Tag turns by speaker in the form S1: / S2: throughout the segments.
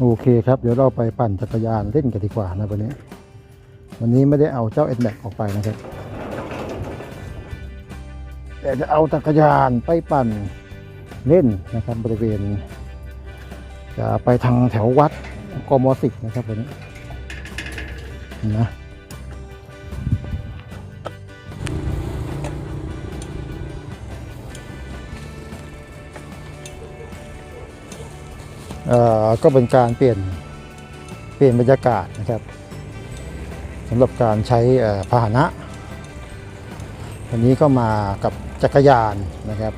S1: โอเคครับ เดี๋ยวเราไปปั่นจักรยานเล่นกันดีกว่านะวันนี้ วันนี้ไม่ได้เอาเจ้าเอ็ดแบกออกไปนะครับ แต่จะเอาจักรยานไปปั่นเล่นนะครับบริเวณ จะไปทางแถววัดกมสิกนะครับวันนี้นะ ก็เป็นการเปลี่ยนเปลี่ยนบรรยากาศนะครับสำหรับการใช้พาหนะ วันนี้ก็มากับจักรยานนะครับ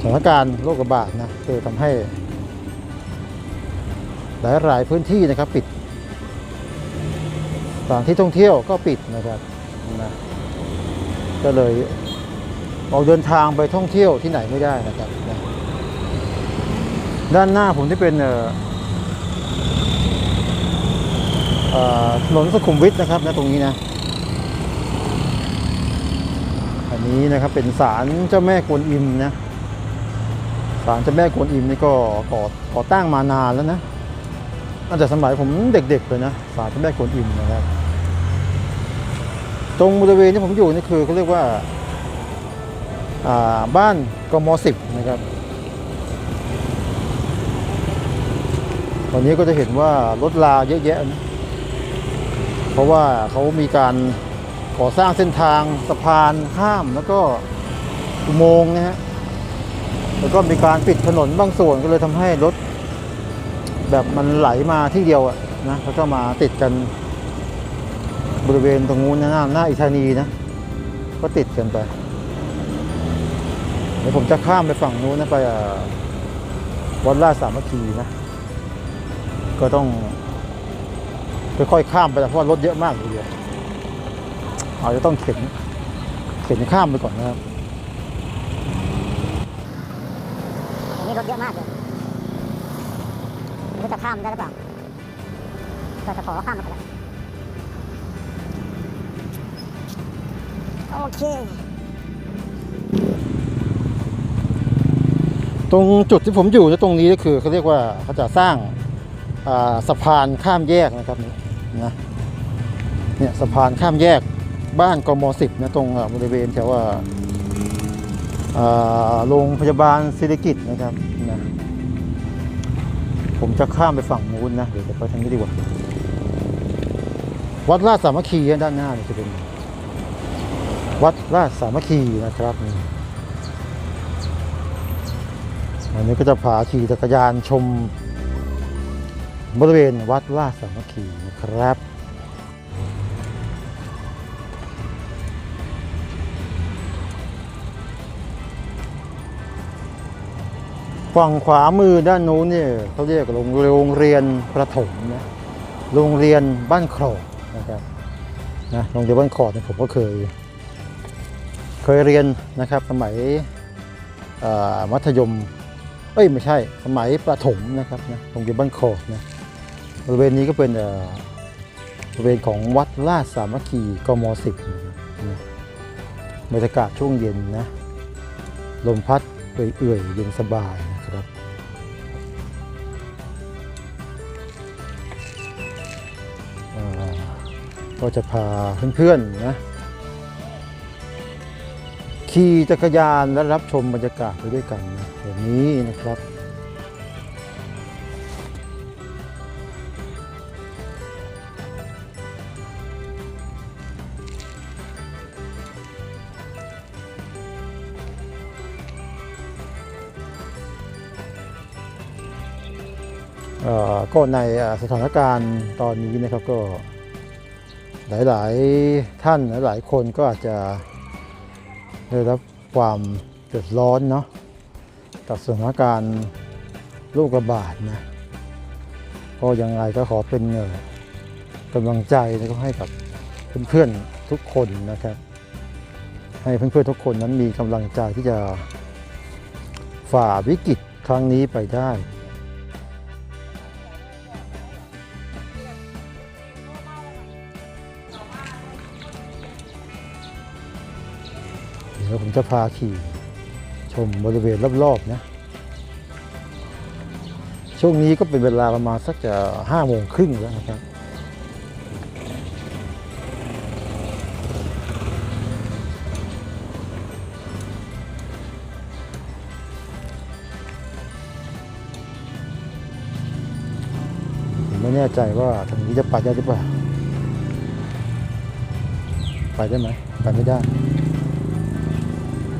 S1: สถานการณ์โรคระบาดนะคือทำให้ หลายหลายพื้นที่นะครับปิดสถานที่ท่องเที่ยวก็ปิดนะครับนะก็เลย ออกเดินทางไปท่องเที่ยวที่ไหนไม่ได้นะครับ ด้านหน้าผมที่เป็นถนนสุขุมวิทนะครับนะตรงนี้นะ อันนี้นะครับเป็นศาลเจ้าแม่กวนอิมนะศาลเจ้าแม่กวนอิมนี่ก็ก่อก่อตั้งมานานแล้วนะตั้งแต่สมัยผมเด็กๆเลยนะศาลเจ้าแม่กวนอิมนะครับ ตรงบริเวณที่ผมอยู่นี่คือเขาเรียกว่า บ้านกมสิบนะครับตอนนี้ก็จะเห็นว่ารถลาเยอะแยะ เพราะว่าเขามีการก่อสร้างเส้นทางสะพานข้ามแล้วก็อุโมงค์นะฮะแล้วก็มีการปิดถนนบางส่วนก็เลยทำให้รถ แบบมันไหลมาที่เดียวอะนะแล้วก็มาติดกันบริเวณตรงนู้นนะหน้าหน้าอิธานีนะ ก็ติดกันไป เดี๋ยวผมจะข้ามไปฝั่งนู้นนะไปวัดราชสามัคคีนะ ก็ต้องค่อยๆข้ามไปเพราะว่ารถเยอะมากทีเดียวอาจจะต้องเข็นเข็นข้ามไปก่อนนะครับ
S2: นี้รถเยอะมากเลยไม่รู้จะข้ามได้หรือเปล่าก็จะขอข้ามมาก่อนโอเค
S1: ตรงจุดที่ผมอยู่เนี่ยตรงนี้ก็คือเขาเรียกว่าเขาจะสร้างสะพานข้ามแยกนะครับนี่นะเนี่ยสะพานข้ามแยกบ้านกมสิบนะตรงบริเวณแถวว่าโรงพยาบาลศิริกิตนะครับนะผมจะข้ามไปฝั่งนู้นนะเดี๋ยวจะไปทางนี้ดีกว่า วัดราชสามัคคีด้านหน้านี่จะเป็นวัดราชสามัคคีนะครับ วันนี้ก็จะพาขี่จักรยานชมบริเวณวัดราชสามัคคีนะครับฝั่งขวามือด้านนู้นเนี่ยเขาเรียกโรงโรงเรียนประถมนะโรงเรียนบ้านครอกนะครับนะโรงเรียนบ้านครอกเนี่ยผมก็เคย เคยเรียนนะครับสมัยมัธยม เอ้ยไม่ใช่ สมัยประถมนะครับนะโรงเรียนบ้านโคกนะบริเวณนี้ก็เป็นบริเวณของวัดราชสามัคคีกมสิบนะครับนะบรรยากาศช่วงเย็นนะลมพัดเอื่อยๆเย็นสบายนะครับก็จะพาเพื่อนๆนะ ขี่จักรยานและรับชมบรรยากาศไปด้วยกันแบบนี้นะครับเอ่อก็ในสถานการณ์ตอนนี้นะครับก็หลาย ๆ ท่านหลายๆคนก็อาจจะ ได้รับความเดือดร้อนเนาะกับสถานการณ์โรคระบาดนะก็ยังไงก็ขอเป็นเอ่อกำลังใจนะครับให้กับเพื่อนๆทุกคนนะครับ ให้เพื่อนๆทุกคนนั้นมีกำลังใจที่จะฝ่าวิกฤตครั้งนี้ไปได้ ดี๋ยวผมจะพาขี่ ชมบริเวณรอบๆนะช่วงนี้ก็เป็นเวลาประมาณสักจะห้าโมงครึ่งแล้วนะครับไม่แน่ใจว่าทางนี้จะไปได้หรือเปล่า ไปได้ไหม ไปไม่ได้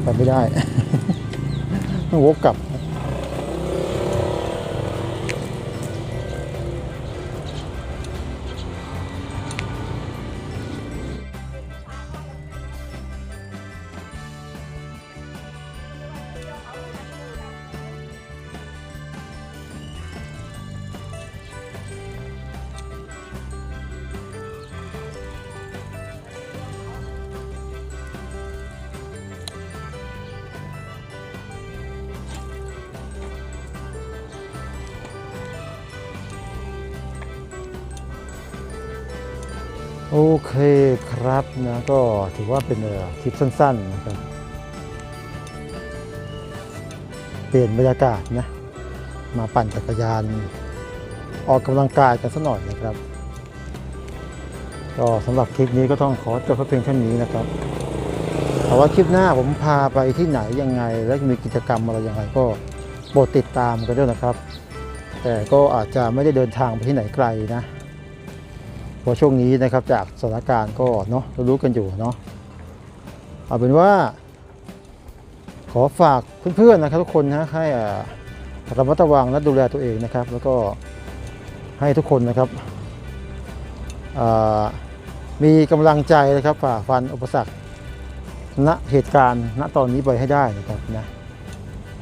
S1: ไปไม่ได้ ต้องวกกลับ โอเคครับนะก็ถือว่าเป็นคลิปสั้นๆนะครับเปลี่ยนบรรยากาศนะมาปั่นจักรยาน ออกกำลังกายกันสักหน่อยนะครับ ก็สำหรับคลิปนี้ก็ต้องขอจบเพียงเท่านี้นะครับแต่ว่าคลิปหน้าผมพาไปที่ไหนยังไง และมีกิจกรรมอะไรยังไงก็โปรดติดตามกันด้วยนะครับ แต่ก็อาจจะไม่ได้เดินทางไปที่ไหนไกลนะ ราะช่วงนี้นะครับจากสถานการณ์ก็เนาะเรารู้กันอยู่เนาะเอาเป็นว่า ขอฝากเพื่อนๆนะครับทุกคนนะให้อ่าระมัดระวังและดูแลตัวเองนะครับ แล้วก็ให้ทุกคนนะครับมีกำลังใจนะครับฝ่าฟันอุปสรรคณเหตุการณ์ณตอนนี้ไปให้ได้นะครับนะ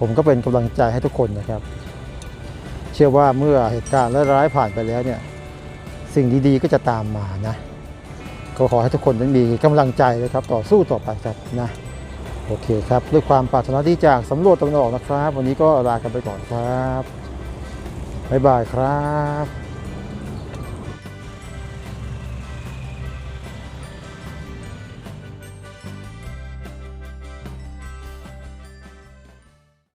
S1: ผมก็เป็นกำลังใจให้ทุกคนนะครับ เชื่อว่าเมื่อเหตุการณ์ร้ายๆผ่านไปแล้วเนี่ย สิ่งดีๆก็จะตามมานะ ก็ขอให้ทุกคนนั้นมีกำลังใจนะครับ ต่อสู้ต่อไปครับนะโอเคครับด้วยความปรารถนาดีจากสำรวจตะวันออกนะครับ วันนี้ก็ลากันไปก่อนครับบ๊ายบายครับ